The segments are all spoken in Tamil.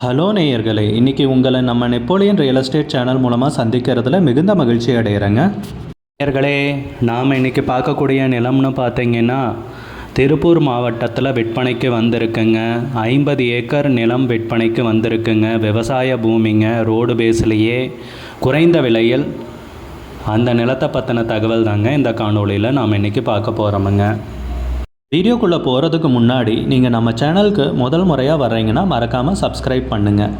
ஹலோ நேயர்களே இன்றைக்கி உங்களை நம்ம நெப்போலியன் ரியல் எஸ்டேட் சேனல் மூலமாக சந்திக்கிறதுல மிகுந்த மகிழ்ச்சி அடைகிறேங்க நேயர்களே நாம் இன்றைக்கி பார்க்கக்கூடிய நிலம்னு பார்த்தீங்கன்னா திருப்பூர் மாவட்டத்தில் விற்பனைக்கு வந்திருக்குங்க. ஐம்பது ஏக்கர் நிலம் விற்பனைக்கு வந்திருக்குங்க. விவசாய பூமிங்க ரோடு பேஸ்லேயே குறைந்த விலையில் அந்த நிலத்தை பற்றின தகவல் தாங்க இந்த காணொளியில் நாம் இன்றைக்கி பார்க்க போகிறோமுங்க வீடியோக்குள்ளே போகிறதுக்கு முன்னாடி நீங்கள் நம்ம சேனலுக்கு முதல் முறையாக வர்றீங்கன்னா மறக்காமல் சப்ஸ்கிரைப் பண்ணுங்கள்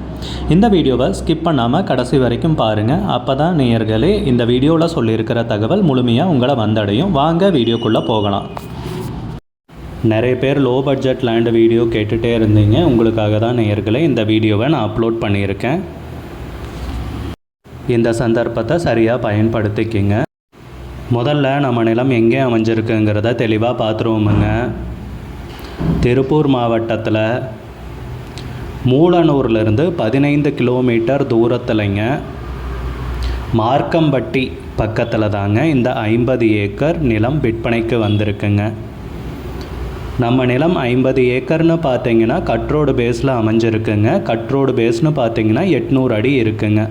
இந்த வீடியோவை ஸ்கிப் பண்ணாமல் கடைசி வரைக்கும் பாருங்கள் அப்போ தான் நேயர்களே இந்த வீடியோவில் சொல்லியிருக்கிற தகவல் முழுமையாக உங்களை வந்தடையும். வாங்க வீடியோக்குள்ளே போகலாம். நிறைய பேர் லோ பட்ஜெட் லேண்டு வீடியோ கேட்டுகிட்டே இருந்தீங்க. உங்களுக்காக தான் நேயர்களே இந்த வீடியோவை நான் அப்லோட் பண்ணியிருக்கேன். இந்த சந்தர்ப்பத்தை சரியாக பயன்படுத்திக்கிங்க. முதல்ல நம்ம நிலம் எங்கே அமைஞ்சிருக்குங்கிறத தெளிவாக பார்த்துருவோமுங்க திருப்பூர் மாவட்டத்தில் மூலனூர்லேருந்து பதினைந்து கிலோமீட்டர் தூரத்தில்ங்க மார்க்கம்பட்டி பக்கத்தில் தாங்க இந்த ஐம்பது ஏக்கர் நிலம் விற்பனைக்கு வந்திருக்குங்க. நம்ம நிலம் ஐம்பது ஏக்கர்னு பார்த்தீங்கன்னா கட்ரோடு பேஸில் அமைஞ்சிருக்குங்க. கட்ரோடு பேஸ்னு பார்த்தீங்கன்னா எட்நூறு அடி இருக்குங்க.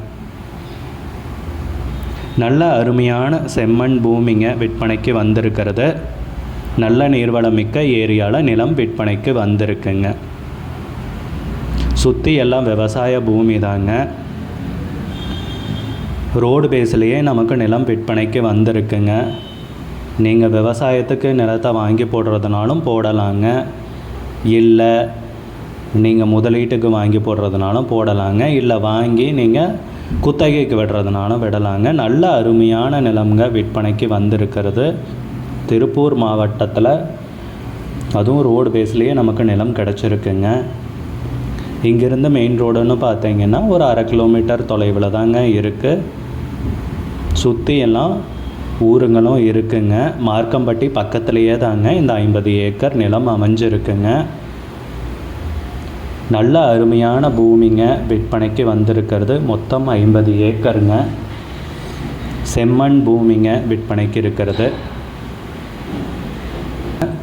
நல்ல அருமையான செம்மண் பூமிங்க விற்பனைக்கு வந்திருக்கிறது. நல்ல நீர்வளம் மிக்க ஏரியாவில் நிலம் விற்பனைக்கு வந்திருக்குங்க. சுற்றி எல்லாம் விவசாய பூமி தாங்க. ரோடு பேஸ்லேயே நமக்கு நிலம் விற்பனைக்கு வந்திருக்குங்க. நீங்கள் விவசாயத்துக்கு நிலத்தை வாங்கி போடுறதுனாலும் போடலாங்க. இல்லை நீங்கள் முதலீட்டுக்கு வாங்கி போடுறதுனாலும் போடலாங்க. இல்லை வாங்கி நீங்கள் குத்தகைக்கு விடுறதுனாலும் விடலாங்க. நல்ல அருமையான நிலம்ங்க விற்பனைக்கு வந்திருக்கிறது. திருப்பூர் மாவட்டத்தில் அதுவும் ரோடு பேஸ்லேயே நமக்கு நிலம் கிடச்சிருக்குங்க. இங்கேருந்து மெயின் ரோடுன்னு பார்த்தீங்கன்னா ஒரு அரை கிலோமீட்டர் தொலைவில் தாங்க இருக்குது சுற்றி எல்லாம் ஊருங்களும் இருக்குங்க. மார்க்கம்பட்டி பக்கத்துலேயே தாங்க இந்த ஐம்பது ஏக்கர் நிலம் அமைஞ்சிருக்குங்க. நல்ல அருமையான பூமிங்க விற்பனைக்கு வந்திருக்கிறது. மொத்தம் ஐம்பது ஏக்கருங்க. செம்மண் பூமிங்க விற்பனைக்கு இருக்கிறது.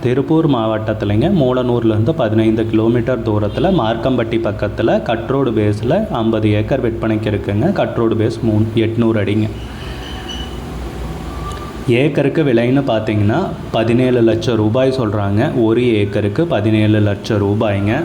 திருப்பூர் மாவட்டத்துலேங்க மூலனூர்லேருந்து பதினைந்து கிலோமீட்டர் தூரத்தில் மார்க்கம்பட்டி பக்கத்தில் கட்ரோடு பேஸில் ஐம்பது ஏக்கர் விற்பனைக்கு இருக்குங்க. கட்ரோடு பேஸ் மூ எட்நூறு அடிங்க. ஏக்கருக்கு விலைன்னு பார்த்தீங்கன்னா பதினேழு லட்சம் ரூபாய் சொல்கிறாங்க ஒரு ஏக்கருக்கு பதினேழு லட்சம் ரூபாய்ங்க.